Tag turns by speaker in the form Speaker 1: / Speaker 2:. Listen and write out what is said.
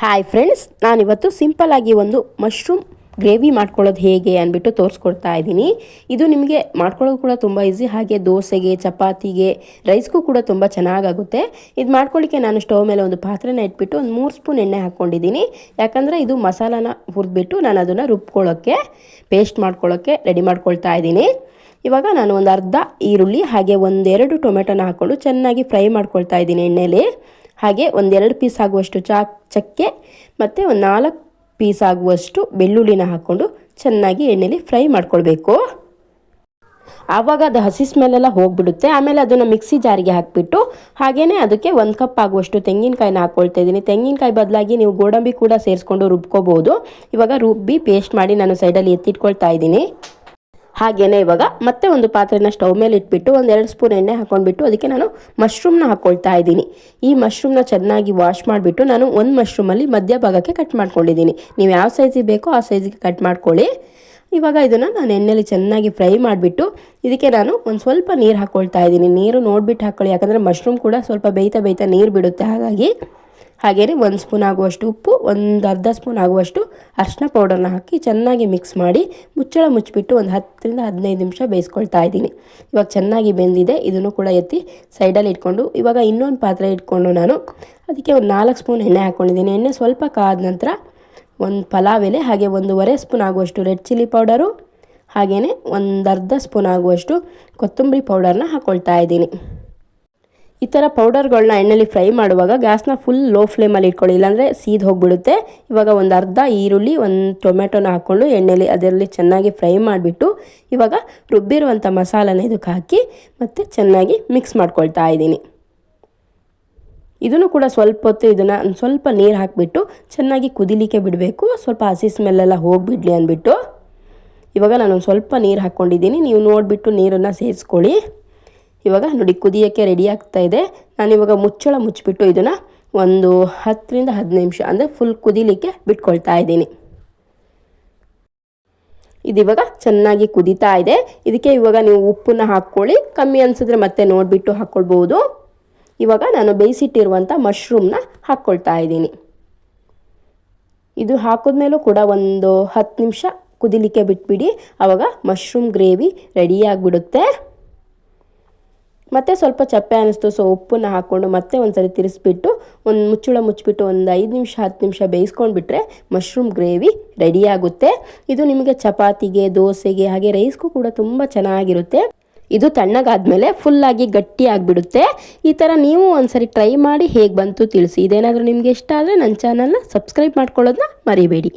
Speaker 1: Hi friends ನಾನಿವತ್ತು ಸಿಂಪಲ್ಲಾಗಿ ಒಂದು ಮಶ್ರೂಮ್ ಗ್ರೇವಿ ಮಾಡ್ಕೊಳ್ಳೋದು ಹೇಗೆ ಅಂದ್ಬಿಟ್ಟು ತೋರಿಸ್ಕೊಡ್ತಾ ಇದ್ದೀನಿ. ಇದು ನಿಮಗೆ ಮಾಡ್ಕೊಳ್ಳೋದು ಕೂಡ ತುಂಬ ಈಸಿ ಹಾಗೆ ದೋಸೆಗೆ, ಚಪಾತಿಗೆ ರೈಸ್ಗೂ ಕೂಡ ತುಂಬ ಚೆನ್ನಾಗಾಗುತ್ತೆ. ಇದು ಮಾಡ್ಕೊಳ್ಳಿಕ್ಕೆ ನಾನು ಸ್ಟವ್ ಮೇಲೆ ಒಂದು ಪಾತ್ರೆನ ಇಟ್ಬಿಟ್ಟು ಒಂದು ಮೂರು ಸ್ಪೂನ್ ಎಣ್ಣೆ ಹಾಕ್ಕೊಂಡಿದ್ದೀನಿ. ಯಾಕಂದರೆ ಇದು ಮಸಾಲಾನ ಹುರಿದ್ಬಿಟ್ಟು ನಾನು ಅದನ್ನು ರುಬ್ಕೊಳ್ಳೋಕ್ಕೆ ಪೇಸ್ಟ್ ಮಾಡ್ಕೊಳ್ಳೋಕ್ಕೆ ರೆಡಿ ಮಾಡ್ಕೊಳ್ತಾ ಇದ್ದೀನಿ. ಇವಾಗ ನಾನು ಒಂದು ಅರ್ಧ ಈರುಳ್ಳಿ, ಹಾಗೆ ಒಂದೆರಡು ಟೊಮೆಟೊನ ಹಾಕ್ಕೊಂಡು ಚೆನ್ನಾಗಿ ಫ್ರೈ ಮಾಡ್ಕೊಳ್ತಾ ಇದ್ದೀನಿ ಎಣ್ಣೆಲಿ. ಹಾಗೆ ಒಂದೆರಡು ಪೀಸ್ ಆಗುವಷ್ಟು ಚಾ, ಚಕ್ಕೆ ಮತ್ತು ಒಂದು ನಾಲ್ಕು ಪೀಸ್ ಆಗುವಷ್ಟು ಬೆಳ್ಳುಳ್ಳಿನ ಹಾಕ್ಕೊಂಡು ಚೆನ್ನಾಗಿ ಎಣ್ಣೆಲಿ ಫ್ರೈ ಮಾಡ್ಕೊಳ್ಬೇಕು. ಆವಾಗ ಅದು ಹಸಿ ಸ್ಮೆಲ್ಲೆಲ್ಲ ಹೋಗ್ಬಿಡುತ್ತೆ. ಆಮೇಲೆ ಅದನ್ನು ಮಿಕ್ಸಿ ಜಾರಿಗೆ ಹಾಕಿಬಿಟ್ಟು ಹಾಗೆಯೇ ಅದಕ್ಕೆ ಒಂದು ಕಪ್ ಆಗುವಷ್ಟು ತೆಂಗಿನಕಾಯಿನ ಹಾಕ್ಕೊಳ್ತಾ ಇದ್ದೀನಿ. ತೆಂಗಿನಕಾಯಿ ಬದಲಾಗಿ ನೀವು ಗೋಡಂಬಿ ಕೂಡ ಸೇರಿಸ್ಕೊಂಡು ರುಬ್ಕೋಬೋದು. ಇವಾಗ ರುಬ್ಬಿ ಪೇಸ್ಟ್ ಮಾಡಿ ನಾನು ಸೈಡಲ್ಲಿ ಎತ್ತಿಟ್ಕೊಳ್ತಾ ಇದ್ದೀನಿ. ಹಾಗೆಯೇ ಇವಾಗ ಮತ್ತೆ ಒಂದು ಪಾತ್ರೆನ ಸ್ಟವ್ ಮೇಲೆ ಇಟ್ಬಿಟ್ಟು ಎರಡು ಸ್ಪೂನ್ ಎಣ್ಣೆ ಹಾಕೊಂಡ್ಬಿಟ್ಟು ಅದಕ್ಕೆ ನಾನು ಮಶ್ರೂಮ್ನ ಹಾಕ್ಕೊಳ್ತಾ ಇದ್ದೀನಿ. ಈ ಮಶ್ರೂಮ್ನ ಚೆನ್ನಾಗಿ ವಾಶ್ ಮಾಡಿಬಿಟ್ಟು ನಾನು ಒಂದು ಮಶ್ರೂಮಲ್ಲಿ ಮಧ್ಯ ಭಾಗಕ್ಕೆ ಕಟ್ ಮಾಡ್ಕೊಂಡಿದ್ದೀನಿ. ನೀವು ಯಾವ ಸೈಜಿಗೆ ಬೇಕೋ ಆ ಸೈಜಿಗೆ ಕಟ್ ಮಾಡ್ಕೊಳ್ಳಿ. ಇವಾಗ ಇದನ್ನು ನಾನು ಎಣ್ಣೆಲಿ ಚೆನ್ನಾಗಿ ಫ್ರೈ ಮಾಡಿಬಿಟ್ಟು ಇದಕ್ಕೆ ನಾನು ಒಂದು ಸ್ವಲ್ಪ ನೀರು ಹಾಕ್ಕೊಳ್ತಾ ಇದ್ದೀನಿ. ನೀರು ನೋಡಿಬಿಟ್ಟು ಹಾಕ್ಕೊಳ್ಳಿ ಯಾಕಂದರೆ ಮಶ್ರೂಮ್ ಕೂಡ ಸ್ವಲ್ಪ ಬೇಯ್ತಾ ಬೇಯ್ತಾ ನೀರು ಬಿಡುತ್ತೆ. ಹಾಗಾಗಿ ಹಾಗೆಯೇ ಒಂದು ಸ್ಪೂನ್ ಆಗುವಷ್ಟು ಉಪ್ಪು, ಒಂದು ಅರ್ಧ ಸ್ಪೂನ್ ಆಗುವಷ್ಟು ಅರಿಶಿನ ಪೌಡರ್ನ ಹಾಕಿ ಚೆನ್ನಾಗಿ ಮಿಕ್ಸ್ ಮಾಡಿ ಮುಚ್ಚಳ ಮುಚ್ಚಿಬಿಟ್ಟು ಒಂದು ಹತ್ತರಿಂದ ಹದಿನೈದು ನಿಮಿಷ ಬೇಯಿಸ್ಕೊಳ್ತಾ ಇದ್ದೀನಿ. ಇವಾಗ ಚೆನ್ನಾಗಿ ಬೆಂದಿದೆ, ಇದನ್ನು ಕೂಡ ಎತ್ತಿ ಸೈಡಲ್ಲಿ ಇಟ್ಕೊಂಡು, ಇವಾಗ ಇನ್ನೊಂದು ಪಾತ್ರೆ ಇಟ್ಕೊಂಡು ನಾನು ಅದಕ್ಕೆ ಒಂದು ನಾಲ್ಕು ಸ್ಪೂನ್ ಎಣ್ಣೆ ಹಾಕ್ಕೊಂಡಿದ್ದೀನಿ ಎಣ್ಣೆ ಸ್ವಲ್ಪ ಕಾದ ನಂತರ ಒಂದು ಪಲಾವ್ ಎಲೆ, ಹಾಗೆ ಒಂದೂವರೆ ಸ್ಪೂನ್ ಆಗುವಷ್ಟು ರೆಡ್ ಚಿಲ್ಲಿ ಪೌಡರು ಹಾಗೆಯೇ ಒಂದು ಅರ್ಧ ಸ್ಪೂನ್ ಆಗುವಷ್ಟು ಕೊತ್ತಂಬರಿ ಪೌಡರ್ನ ಹಾಕ್ಕೊಳ್ತಾ ಇದ್ದೀನಿ. ಈ ಥರ ಪೌಡರ್ಗಳನ್ನ ಎಣ್ಣೆಲಿ ಫ್ರೈ ಮಾಡುವಾಗ ಗ್ಯಾಸ್ನ ಫುಲ್ ಲೋ ಫ್ಲೇಮಲ್ಲಿ ಇಟ್ಕೊಳ್ಳಿ. ಇಲ್ಲಾಂದರೆ ಸೀದ್ ಹೋಗಿಬಿಡುತ್ತೆ. ಇವಾಗ ಒಂದು ಅರ್ಧ ಈರುಳ್ಳಿ, ಒಂದು ಟೊಮೆಟೊನ ಹಾಕ್ಕೊಂಡು ಎಣ್ಣೆಲಿ ಅದರಲ್ಲಿ ಚೆನ್ನಾಗಿ ಫ್ರೈ ಮಾಡಿಬಿಟ್ಟು ಇವಾಗ ರುಬ್ಬಿರುವಂಥ ಮಸಾಲನ ಇದಕ್ಕೆ ಹಾಕಿ ಮತ್ತು ಚೆನ್ನಾಗಿ ಮಿಕ್ಸ್ ಮಾಡ್ಕೊಳ್ತಾ ಇದ್ದೀನಿ. ಇದನ್ನು ಕೂಡ ಸ್ವಲ್ಪ ಹೊತ್ತು ಇದನ್ನು ಸ್ವಲ್ಪ ನೀರು ಹಾಕಿಬಿಟ್ಟು ಚೆನ್ನಾಗಿ ಕುದಿಲಿಕ್ಕೆ ಬಿಡಬೇಕು. ಸ್ವಲ್ಪ ಹಸಿ ಸ್ಮೆಲ್ಲೆಲ್ಲ ಹೋಗಿಬಿಡಲಿ ಅಂದ್ಬಿಟ್ಟು. ಇವಾಗ ನಾನು ಸ್ವಲ್ಪ ನೀರು ಹಾಕ್ಕೊಂಡಿದ್ದೀನಿ ನೀವು ನೋಡಿಬಿಟ್ಟು ನೀರನ್ನು ಸೇರಿಸ್ಕೊಳ್ಳಿ. ಇವಾಗ ನೋಡಿ ಕುದಿಯೋಕ್ಕೆ ರೆಡಿ ಆಗ್ತಾ ಇದೆ. ನಾನು ಇವಾಗ ಮುಚ್ಚಳ ಮುಚ್ಚಿಬಿಟ್ಟು ಇದನ್ನು ಒಂದು ಹತ್ತರಿಂದ ಹದಿನೈದು ನಿಮಿಷ ಅಂದರೆ ಫುಲ್ ಕುದಿಲಿಕ್ಕೆ ಬಿಟ್ಕೊಳ್ತಾ ಇದ್ದೀನಿ. ಇದಿವಾಗ ಚೆನ್ನಾಗಿ ಕುದೀತಾ ಇದೆ. ಇದಕ್ಕೆ ಇವಾಗ ನೀವು ಉಪ್ಪನ್ನ ಹಾಕ್ಕೊಳ್ಳಿ. ಕಮ್ಮಿ ಅನಿಸಿದ್ರೆ ಮತ್ತೆ ನೋಡಿಬಿಟ್ಟು ಹಾಕ್ಕೊಳ್ಬೋದು ಇವಾಗ ನಾನು ಬೇಯಿಸಿಟ್ಟಿರುವಂಥ ಮಶ್ರೂಮ್ನ ಹಾಕ್ಕೊಳ್ತಾ ಇದ್ದೀನಿ. ಇದು ಹಾಕಿದ್ಮೇಲೂ ಕೂಡ ಒಂದು ಹತ್ತು ನಿಮಿಷ ಕುದಿಲಿಕ್ಕೆ ಬಿಟ್ಬಿಡಿ. ಆವಾಗ ಮಶ್ರೂಮ್ ಗ್ರೇವಿ ರೆಡಿಯಾಗಿಬಿಡುತ್ತೆ ಮತ್ತೆ ಸ್ವಲ್ಪ ಚಪ್ಪೆ ಅನ್ನಿಸ್ತು ಸೊ ಉಪ್ಪನ್ನ ಹಾಕ್ಕೊಂಡು ಮತ್ತೆ ಒಂದ್ಸರಿ ತಿರ್ಸ್ಬಿಟ್ಟು ಒಂದು ಮುಚ್ಚಳ ಮುಚ್ಚಿಬಿಟ್ಟು ಒಂದು ಐದು ನಿಮಿಷ, ಹತ್ತು ನಿಮಿಷ ಬೇಯಿಸ್ಕೊಂಡ್ಬಿಟ್ರೆ ಮಶ್ರೂಮ್ ಗ್ರೇವಿ ರೆಡಿಯಾಗುತ್ತೆ ಇದು ನಿಮಗೆ ಚಪಾತಿಗೆ, ದೋಸೆಗೆ ಹಾಗೆ ರೈಸ್ಗೂ ಕೂಡ ತುಂಬ ಚೆನ್ನಾಗಿರುತ್ತೆ. ಇದು ತಣ್ಣಗಾದ್ಮೇಲೆ ಫುಲ್ಲಾಗಿ ಗಟ್ಟಿ ಆಗಿಬಿಡುತ್ತೆ. ಈ ಥರ ನೀವು ಒಂದ್ಸರಿ ಟ್ರೈ ಮಾಡಿ ಹೇಗೆ ಬಂತು ತಿಳಿಸಿ. ಇದೇನಾದರೂ ನಿಮಗೆ ಇಷ್ಟ ಆದರೆ ನನ್ನ ಚಾನಲ್ನ ಸಬ್ಸ್ಕ್ರೈಬ್ ಮಾಡ್ಕೊಳ್ಳೋದನ್ನ ಮರಿಬೇಡಿ.